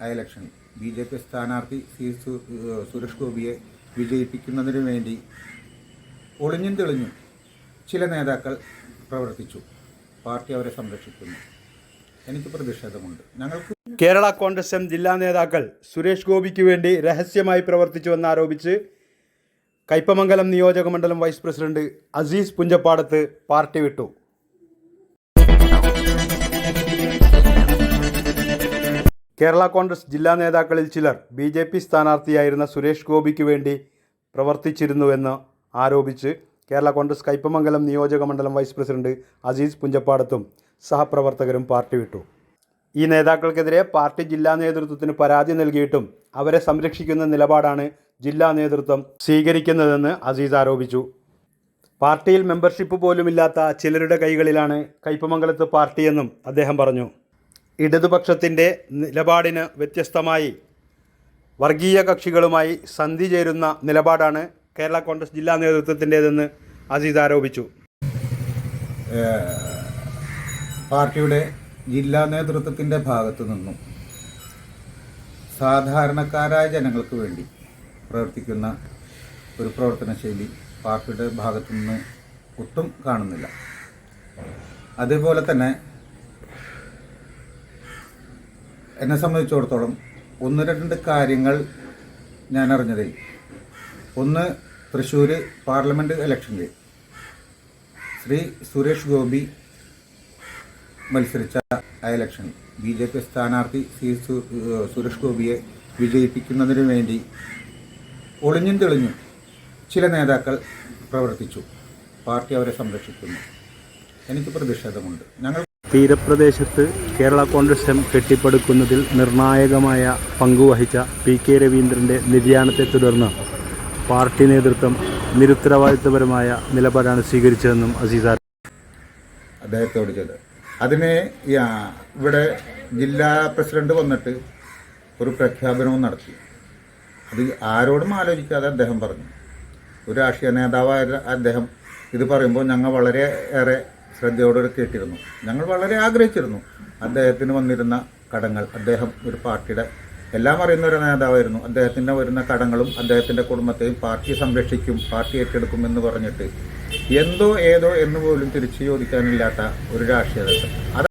ആ ഇലക്ഷനിൽ B J P സ്ഥാനാർത്ഥി സി സുരേഷ് ഗോപിയെ വിജയിപ്പിക്കുന്നതിനു വേണ്ടി ഒളിഞ്ഞും തെളിഞ്ഞും ചില നേതാക്കൾ പ്രവർത്തിച്ചു. പാർട്ടി അവരെ സംരക്ഷിക്കുന്നു. എനിക്ക് പ്രതിഷേധമുണ്ട്. ഞങ്ങൾക്ക് കേരള കോൺഗ്രസ് എം ജില്ലാ നേതാക്കൾ സുരേഷ് ഗോപിക്ക് വേണ്ടി രഹസ്യമായി പ്രവർത്തിച്ചുവെന്നാരോപിച്ച് കയ്പമംഗലം നിയോജക മണ്ഡലം vice president Azeez Punchappadath party വിട്ടു. കേരള കോൺഗ്രസ് ജില്ലാ നേതാക്കളിൽ ചിലർ ബി ജെ പി സ്ഥാനാർത്ഥിയായിരുന്ന സുരേഷ് ഗോപിക്ക് വേണ്ടി പ്രവർത്തിച്ചിരുന്നുവെന്ന് ആരോപിച്ച് കേരള കോൺഗ്രസ് കൈപ്പമംഗലം നിയോജക മണ്ഡലം വൈസ് പ്രസിഡന്റ് അസീസ് പുഞ്ചപ്പാടത്തും സഹപ്രവർത്തകരും പാർട്ടി വിട്ടു. ഈ നേതാക്കൾക്കെതിരെ പാർട്ടി ജില്ലാ നേതൃത്വത്തിന് പരാതി നൽകിയിട്ടും അവരെ സംരക്ഷിക്കുന്ന നിലപാടാണ് ജില്ലാ നേതൃത്വം സ്വീകരിക്കുന്നതെന്ന് അസീസ് ആരോപിച്ചു. പാർട്ടിയിൽ മെമ്പർഷിപ്പ് പോലുമില്ലാത്ത ചിലരുടെ കൈകളിലാണ് കയ്പമംഗലത്ത് പാർട്ടിയെന്നും അദ്ദേഹം പറഞ്ഞു. ഇടതുപക്ഷത്തിന്റെ നിലപാടിന് വ്യത്യസ്തമായി വർഗീയ കക്ഷികളുമായി സന്ധി ചേരുന്ന നിലപാടാണ് കേരള കോൺഗ്രസ് ജില്ലാ നേതൃത്വത്തിന്റേതെന്ന് അസീസ് ആരോപിച്ചു. പാർട്ടിയുടെ ജില്ലാ നേതൃത്വത്തിന്റെ ഭാഗത്തു നിന്നും സാധാരണക്കാരായ ജനങ്ങൾക്ക് വേണ്ടി പ്രവർത്തിക്കുന്ന ഒരു പ്രവർത്തന ശൈലി പാർട്ടിയുടെ ഭാഗത്തു നിന്ന് ഒട്ടും കാണുന്നില്ല. അതുപോലെ തന്നെ എന്നെ സംബന്ധിച്ചിടത്തോളം ഒന്ന് രണ്ട് കാര്യങ്ങൾ ഞാൻ അറിഞ്ഞതിൽ. ഒന്ന് തൃശ്ശൂർ പാർലമെന്റ് ഇലക്ഷനിൽ ശ്രീ സുരേഷ് ഗോപി മത്സരിച്ച ആ ഇലക്ഷൻ ബി ജെ പി സ്ഥാനാർത്ഥി സി സുരേഷ് ഗോപിയെ വിജയിപ്പിക്കുന്നതിന് വേണ്ടി ഒളിഞ്ഞും തെളിഞ്ഞും ചില നേതാക്കൾ പ്രവർത്തിച്ചു. പാർട്ടി അവരെ സംരക്ഷിക്കുന്നു. എനിക്ക് പ്രതിഷേധമുണ്ട്. ഞങ്ങൾ തീരപ്രദേശത്ത് കേരള കോൺഗ്രസ് എം കെട്ടിപ്പടുക്കുന്നതിൽ നിർണായകമായ പങ്കുവഹിച്ച പി കെ രവീന്ദ്രന്റെ നിര്യാണത്തെ തുടർന്ന് പാർട്ടി നേതൃത്വം നിരുത്തരവാദിത്വപരമായ നിലപാടാണ് സ്വീകരിച്ചതെന്നും അസീസ് ആരോപിച്ചു. അദ്ദേഹത്തോട് ചെയ്തത് അതിന് ഇവിടെ ജില്ലാ പ്രസിഡന്റ് വന്നിട്ട് ഒരു പ്രഖ്യാപനവും നടത്തി. അത് ആരോടും ആലോചിക്കാതെ അദ്ദേഹം പറഞ്ഞു. ഒരു രാഷ്ട്രീയ നേതാവായ അദ്ദേഹം ഇത് പറയുമ്പോൾ ഞങ്ങൾ വളരെ ഏറെ ശ്രദ്ധയോടെ കേട്ടിരുന്നു. ഞങ്ങൾ വളരെ ആഗ്രഹിച്ചിരുന്നു. അദ്ദേഹത്തിന് വന്നിരുന്ന കടങ്ങൾ അദ്ദേഹം ഒരു പാർട്ടിയുടെ എല്ലാം അറിയുന്ന ഒരു നേതാവായിരുന്നു. അദ്ദേഹത്തിന്റെ വരുന്ന കടങ്ങളും അദ്ദേഹത്തിന്റെ കുടുംബത്തെയും പാർട്ടി സംരക്ഷിക്കും പാർട്ടി ഏറ്റെടുക്കും എന്ന് പറഞ്ഞിട്ട് എന്തോ ഏതോ എന്ന് പോലും തിരിച്ചു ചോദിക്കാനില്ലാത്ത ഒരു രാഷ്ട്രീയ